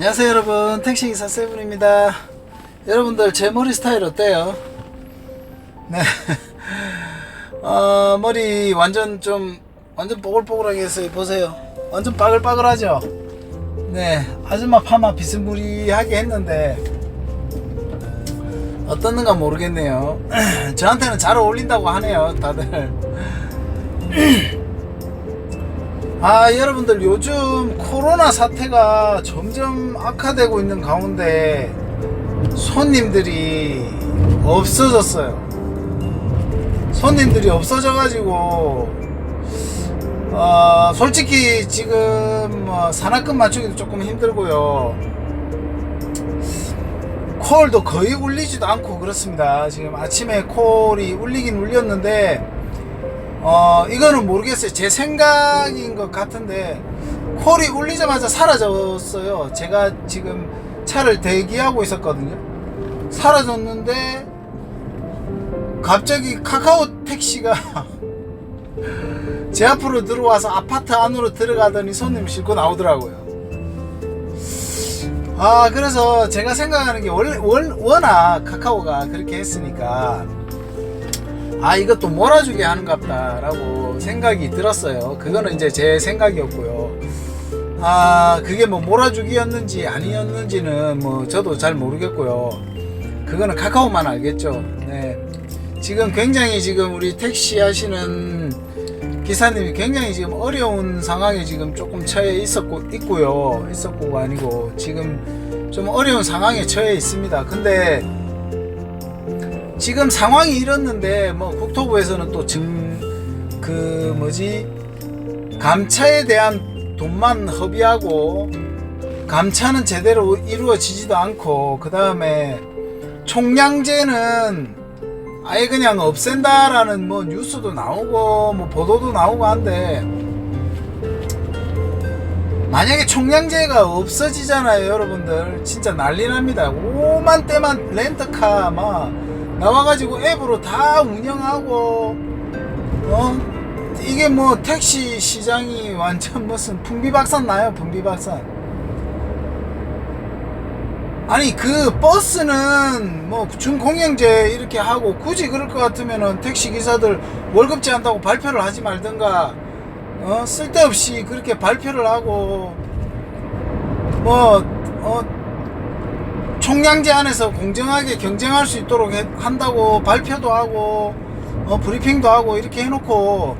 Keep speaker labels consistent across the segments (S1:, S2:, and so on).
S1: 안녕하세요 여러분. 택시기사 세븐입니다. 여러분들 제 머리 스타일 어때요? 네. 어, 머리 완전 좀 완전 뽀글뽀글하게 했어요 보세요. 완전 빠글빠글하죠? 네. 아줌마 파마 비스무리하게 했는데 어떻는가 모르겠네요. 저한테는 잘 어울린다고 하네요 다들 아 여러분들 요즘 코로나 사태가 점점 악화되고 있는 가운데 손님들이 없어졌어요. 손님들이 없어져 가지고 어, 솔직히 지금 뭐 산악금 맞추기도 조금 힘들고요. 콜도 거의 울리지도 않고 그렇습니다. 지금 아침에 콜이 울리긴 울렸는데 어 이거는 모르겠어요. 제 생각인 것 같은데 콜이 울리자마자 사라졌어요. 제가 지금 차를 대기하고 있었거든요. 사라졌는데 갑자기 카카오 택시가 제 앞으로 들어와서 아파트 안으로 들어가더니 손님 싣고 나오더라고요. 아 그래서 제가 생각하는 게 월, 월, 워낙 카카오가 그렇게 했으니까 아 이것도 몰아주게 하는갑다라고 생각이 들었어요. 그거는 이제 제 생각이었고요. 아 그게 뭐 몰아주기였는지 아니었는지는 뭐 저도 잘 모르겠고요. 그거는 카카오만 알겠죠. 네. 지금 굉장히 지금 우리 택시 하시는 기사님이 굉장히 지금 어려운 상황에 지금 조금 처해 있었고 있고요. 있었고가 아니고 지금 좀 어려운 상황에 처해 있습니다. 근데 지금 상황이 이렇는데 뭐 국토부에서는 또 증 그 뭐지? 감차에 대한 돈만 허비하고 감차는 제대로 이루어지지도 않고 그 다음에 총량제는 아예 그냥 없앤다라는 뭐 뉴스도 나오고 뭐 보도도 나오고 한데 만약에 총량제가 없어지잖아요 여러분들. 진짜 난리 납니다. 오만 때만 렌터카 막 나와가지고 앱으로 다 운영하고 어? 이게 뭐 택시 시장이 완전 무슨 풍비박산 나요 풍비박산? 아니 그 버스는 뭐 준공영제 이렇게 하고 굳이 그럴 것 같으면은 택시 기사들 월급 제 한다고 발표를 하지 말든가 어? 쓸데없이 그렇게 발표를 하고 뭐 어, 총량제 안에서 공정하게 경쟁할 수 있도록 해- 한다고 발표도 하고 어, 브리핑도 하고 이렇게 해놓고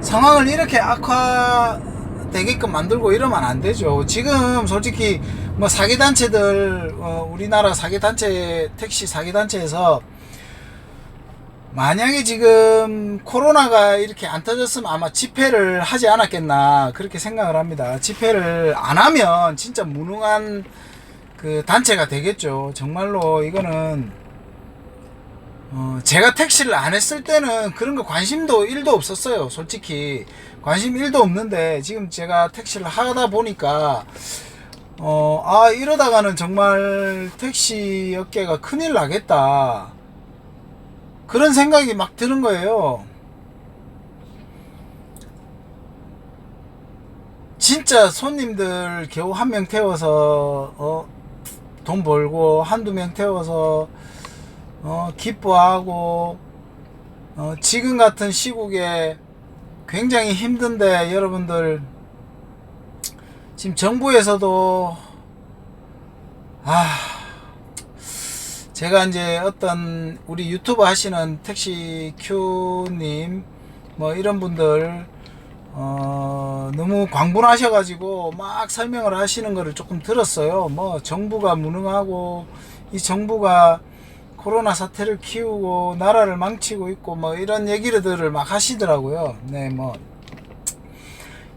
S1: 상황을 이렇게 악화되게끔 만들고 이러면 안 되죠. 지금 솔직히 뭐 사기단체들 어, 우리나라 사기단체 택시 사기단체에서 만약에 지금 코로나가 이렇게 안 터졌으면 아마 집회를 하지 않았겠나 그렇게 생각을 합니다. 집회를 안 하면 진짜 무능한 그 단체가 되겠죠. 정말로 이거는 어, 제가 택시를 안 했을 때는 그런 거 관심도 1도 없었어요. 솔직히 관심 1도 없는데 지금 제가 택시를 하다 보니까 어, 아 이러다가는 정말 택시 업계가 큰일 나겠다. 그런 생각이 막 드는 거예요. 진짜 손님들 겨우 한 명 태워서 어, 돈 벌고 한두 명 태워서 어, 기뻐하고 어, 지금 같은 시국에 굉장히 힘든데 여러분들 지금 정부에서도 아 제가 이제 어떤 우리 유튜브 하시는 택시 큐님 뭐 이런 분들 어, 너무 광분하셔가지고 막 설명을 하시는 거를 조금 들었어요. 뭐 정부가 무능하고 이 정부가 코로나 사태를 키우고 나라를 망치고 있고 뭐 이런 얘기들을 막 하시더라고요. 네, 뭐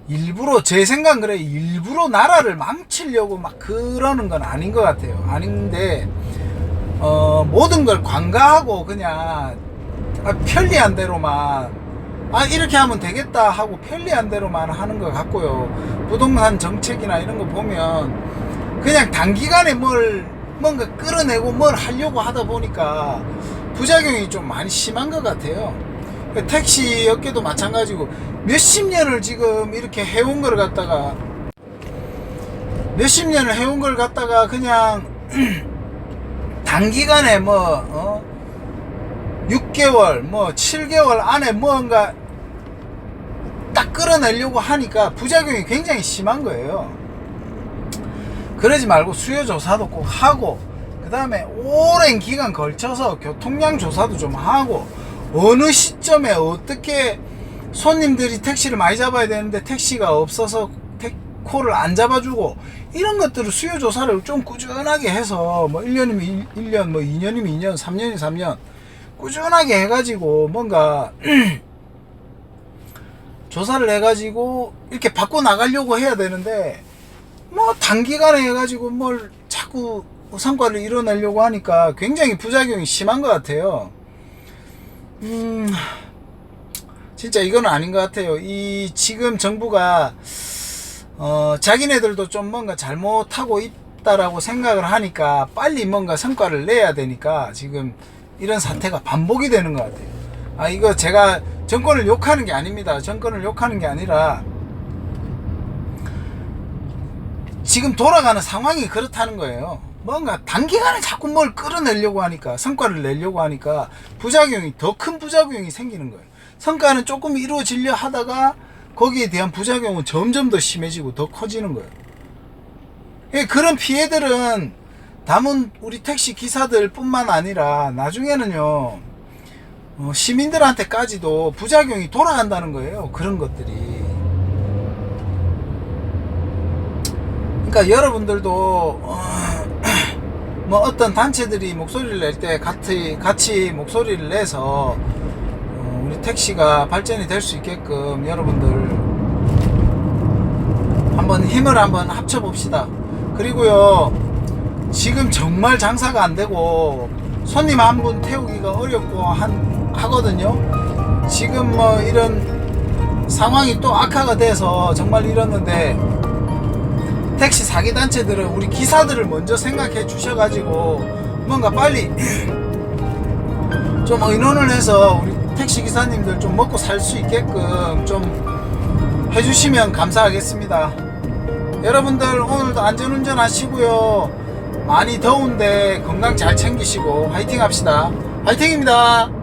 S1: 일부러 제 생각은 그래 일부러 나라를 망치려고 막 그러는 건 아닌 것 같아요. 아닌데 어, 모든 걸 관가하고 그냥 아, 편리한 대로만 아 이렇게 하면 되겠다 하고 편리한 대로만 하는 것 같고요. 부동산 정책이나 이런 거 보면 그냥 단기간에 뭘 뭔가 끌어내고 뭘 하려고 하다 보니까 부작용이 좀 많이 심한 것 같아요. 택시 업계도 마찬가지고 몇십 년을 지금 이렇게 해온 걸 갖다가 몇십 년을 해온 걸 갖다가 그냥 단기간에 뭐 어? 6개월 뭐 7개월 안에 뭔가 딱 끌어내려고 하니까 부작용이 굉장히 심한 거예요. 그러지 말고 수요 조사도 꼭 하고 그 다음에 오랜 기간 걸쳐서 교통량 조사도 좀 하고 어느 시점에 어떻게 손님들이 택시를 많이 잡아야 되는데 택시가 없어서 택코를 안 잡아주고 이런 것들을 수요 조사를 좀 꾸준하게 해서 뭐 1년이면 1, 년 뭐 2년이면 2년 3년이면 3년 꾸준하게 해가지고 뭔가 조사를 해가지고 이렇게 바꿔 나가려고 해야 되는데 뭐 단기간에 해가지고 뭘 자꾸 성과를 이뤄내려고 하니까 굉장히 부작용이 심한 것 같아요. 음, 진짜 이건 아닌 것 같아요. 이 지금 정부가 어, 자기네들도 좀 뭔가 잘못하고 있다라고 생각을 하니까 빨리 뭔가 성과를 내야 되니까 지금 이런 사태가 반복이 되는 것 같아요. 아, 이거 제가 정권을 욕하는 게 아닙니다. 정권을 욕하는 게 아니라 지금 돌아가는 상황이 그렇다는 거예요. 뭔가 단기간에 자꾸 뭘 끌어내려고 하니까 성과를 내려고 하니까 부작용이 더 큰 부작용이 생기는 거예요. 성과는 조금 이루어지려 하다가 거기에 대한 부작용은 점점 더 심해지고 더 커지는 거예요. 예, 그런 피해들은 담은 우리 택시 기사들 뿐만 아니라 나중에는요 어, 시민들한테까지도 부작용이 돌아간다는 거예요. 그런 것들이. 그러니까 여러분들도 어, 뭐 어떤 단체들이 목소리를 낼 때 같이 같이 목소리를 내서 어, 우리 택시가 발전이 될 수 있게끔 여러분들 한번 힘을 한번 합쳐 봅시다. 그리고요 지금 정말 장사가 안 되고 손님 한 분 태우기가 어렵고 한 하거든요. 지금 뭐 이런 상황이 또 악화가 돼서 정말 이러는데 택시 사기 단체들은 우리 기사들을 먼저 생각해 주셔가지고 뭔가 빨리 좀 의논을 해서 우리 택시 기사님들 좀 먹고 살 수 있게끔 좀 해주시면 감사하겠습니다. 여러분들 오늘도 안전운전 하시고요. 많이 더운데 건강 잘 챙기시고 화이팅 합시다. 화이팅입니다.